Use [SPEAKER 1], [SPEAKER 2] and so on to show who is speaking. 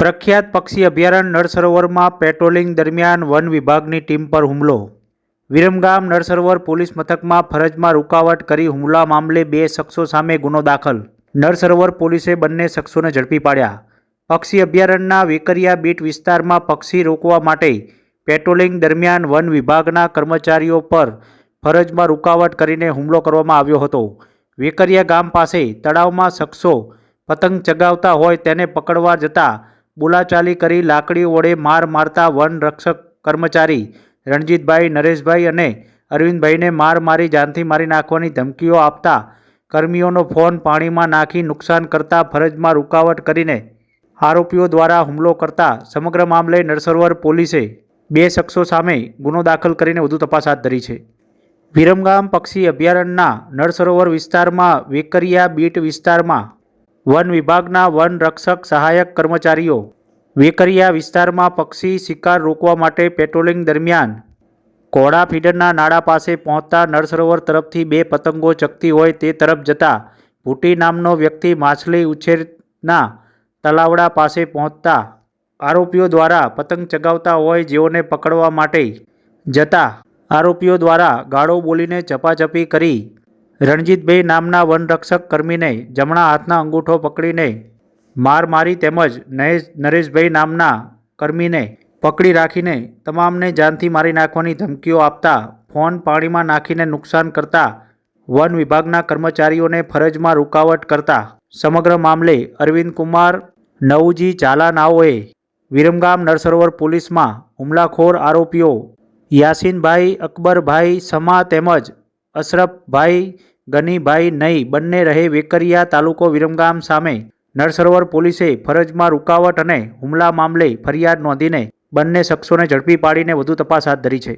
[SPEAKER 1] પ્રખ્યાત પક્ષી અભયારણ્ય નળસરોવરમાં પેટ્રોલિંગ દરમિયાન વન વિભાગની ટીમ પર હુમલો. વિરમગામ નળસરોવર પોલીસ મથકમાં ફરજમાં રૂકાવટ કરી હુમલા મામલે બે શખ્સો સામે ગુનો દાખલ. નળસરોવર પોલીસે બંને શખ્સોને ઝડપી પાડ્યા. પક્ષી અભયારણ્યના વેકરિયા બીટ વિસ્તારમાં પક્ષી રોકવા માટે પેટ્રોલિંગ દરમિયાન વન વિભાગના કર્મચારીઓ પર ફરજમાં રૂકાવટ કરીને હુમલો કરવામાં આવ્યો હતો. વેકરિયા ગામ પાસે તળાવમાં શખ્સો પતંગ ચગાવતા હોય તેને પકડવા જતા બોલાચાલી કરી લાકડી વડે માર મારતા વન રક્ષક કર્મચારી રણજીતભાઈ, નરેશભાઈ અને અરવિંદભાઈને માર મારી જાનથી મારી નાખવાની ધમકીઓ આપતા કર્મીઓનો ફોન પાણીમાં નાખી નુકસાન કરતા ફરજમાં રૂકાવટ કરીને આરોપીઓ દ્વારા હુમલો કરતા સમગ્ર મામલે નરસરોવર પોલીસે બે શખ્સો સામે ગુનો દાખલ કરીને વધુ તપાસ હાથ ધરી છે. વિરમગામ પક્ષી અભયારણ્યના નળસરોવર વિસ્તારમાં વેકરિયા બીટ વિસ્તારમાં વન વિભાગના વન રક્ષક સહાયક કર્મચારીઓ, વેકરિયા વિસ્તારમાં પક્ષી શિકાર રોકવા માટે પેટ્રોલિંગ દરમિયાન કોડા ફીડરના નાળા પાસે પહોંચતા નળસરોવર તરફથી બે પતંગો ચકતી હોય તે તરફ જતા, ભૂટી નામનો વ્યક્તિ માછલી ઉછેરના તલાવડા પાસે પહોંચતા આરોપીઓ દ્વારા પતંગ ચગાવતા હોય જેઓને પકડવા માટે જતા આરોપીઓ દ્વારા ગાળો બોલીને ચપાચપી કરી રણજીતભાઈ નામના વનરક્ષક કર્મીને જમણા હાથના અંગૂઠો પકડીને માર મારી તેમજ નરેશ, નરેશભાઈ નામના કર્મીને પકડી રાખીને તમામને જાનથી મારી નાખવાની ધમકીઓ આપતા ફોન પાણીમાં નાખીને નુકસાન કરતા વન વિભાગના કર્મચારીઓને ફરજમાં રૂકાવટ કરતા સમગ્ર મામલે અરવિંદ કુમાર, નવજી ચાલાનાઓએ વિરમગામ નરસરોવર પોલીસમાં હુમલાખોર આરોપીઓ યાસીનભાઈ અકબરભાઈ સમા તેમજ અશરફભાઈ ગનીભાઈ નહીં બંને રહે વેકરિયા તાલુકો વિરમગામ સામે. નરસરોવર પોલીસે ફરજમાં રૂકાવટ અને હુમલા મામલે ફરિયાદ નોંધીને બંને શખ્સોને ઝડપી પાડીને વધુ તપાસ હાથ ધરી છે.